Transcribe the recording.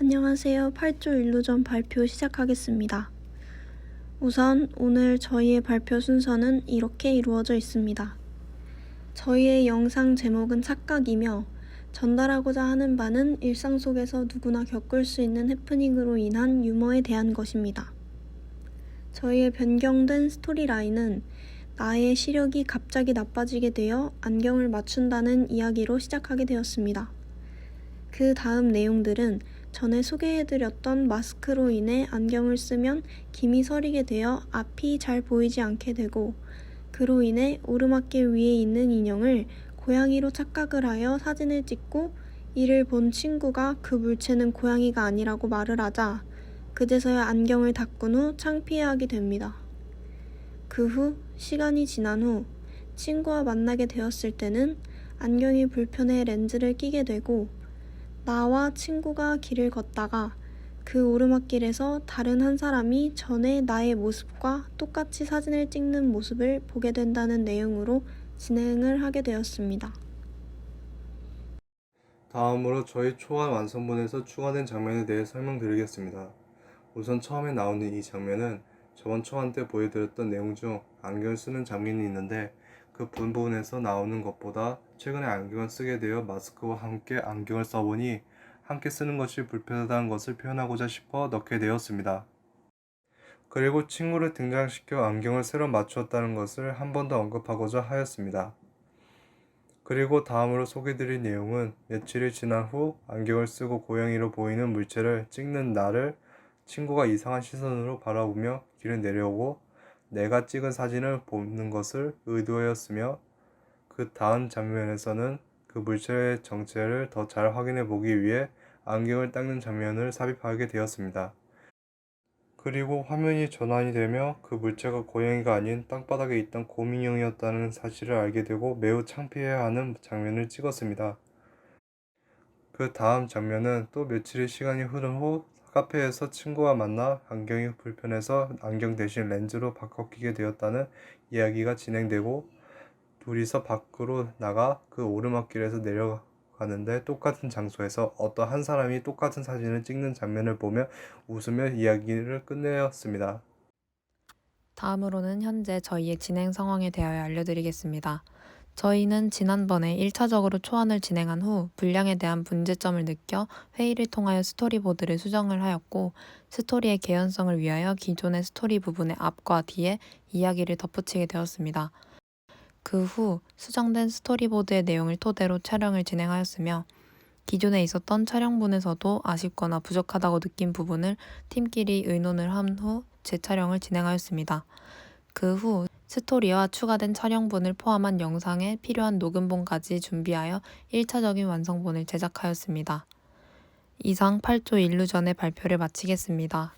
안녕하세요. 8조 일루전 발표 시작하겠습니다. 우선 오늘 저희의 발표 순서는 이렇게 이루어져 있습니다. 저희의 영상 제목은 착각이며 전달하고자 하는 바는 일상 속에서 누구나 겪을 수 있는 해프닝으로 인한 유머에 대한 것입니다. 저희의 변경된 스토리라인은 나의 시력이 갑자기 나빠지게 되어 안경을 맞춘다는 이야기로 시작하게 되었습니다. 그 다음 내용들은 전에 소개해드렸던 마스크로 인해 안경을 쓰면 김이 서리게 되어 앞이 잘 보이지 않게 되고 그로 인해 오르막길 위에 있는 인형을 고양이로 착각을 하여 사진을 찍고 이를 본 친구가 그 물체는 고양이가 아니라고 말을 하자 그제서야 안경을 닦은 후 창피해하게 됩니다. 그 후 시간이 지난 후 친구와 만나게 되었을 때는 안경이 불편해 렌즈를 끼게 되고 나와 친구가 길을 걷다가 그 오르막길에서 다른 한 사람이 전에 나의 모습과 똑같이 사진을 찍는 모습을 보게 된다는 내용으로 진행을 하게 되었습니다. 다음으로 저희 초안 완성본에서 추가된 장면에 대해 설명드리겠습니다. 우선 처음에 나오는 이 장면은 저번 초안 때 보여드렸던 내용 중 안경을 쓰는 장면이 있는데 그 본부분에서 나오는 것보다 최근에 안경을 쓰게 되어 마스크와 함께 안경을 써보니 함께 쓰는 것이 불편하다는 것을 표현하고자 싶어 넣게 되었습니다. 그리고 친구를 등장시켜 안경을 새로 맞추었다는 것을 한 번 더 언급하고자 하였습니다. 그리고 다음으로 소개드릴 내용은 며칠이 지난 후 안경을 쓰고 고양이로 보이는 물체를 찍는 나를 친구가 이상한 시선으로 바라보며 길을 내려오고 내가 찍은 사진을 보는 것을 의도하였으며 그 다음 장면에서는 그 물체의 정체를 더 잘 확인해 보기 위해 안경을 닦는 장면을 삽입하게 되었습니다. 그리고 화면이 전환이 되며 그 물체가 고양이가 아닌 땅바닥에 있던 곰인형이었다는 사실을 알게 되고 매우 창피해하는 장면을 찍었습니다. 그 다음 장면은 또 며칠의 시간이 흐른 후 카페에서 친구와 만나 안경이 불편해서 안경 대신 렌즈로 바꿔 끼게 되었다는 이야기가 진행되고 둘이서 밖으로 나가 그 오르막길에서 내려가는데 똑같은 장소에서 어떤 한 사람이 똑같은 사진을 찍는 장면을 보며 웃으며 이야기를 끝내었습니다. 다음으로는 현재 저희의 진행 상황에 대하여 알려드리겠습니다. 저희는 지난번에 1차적으로 초안을 진행한 후 분량에 대한 문제점을 느껴 회의를 통하여 스토리보드를 수정을 하였고 스토리의 개연성을 위하여 기존의 스토리 부분의 앞과 뒤에 이야기를 덧붙이게 되었습니다. 그 후 수정된 스토리보드의 내용을 토대로 촬영을 진행하였으며 기존에 있었던 촬영분에서도 아쉽거나 부족하다고 느낀 부분을 팀끼리 의논을 한 후 재촬영을 진행하였습니다. 그 후 스토리와 추가된 촬영분을 포함한 영상에 필요한 녹음본까지 준비하여 1차적인 완성본을 제작하였습니다. 이상 8조 일루전의 발표를 마치겠습니다.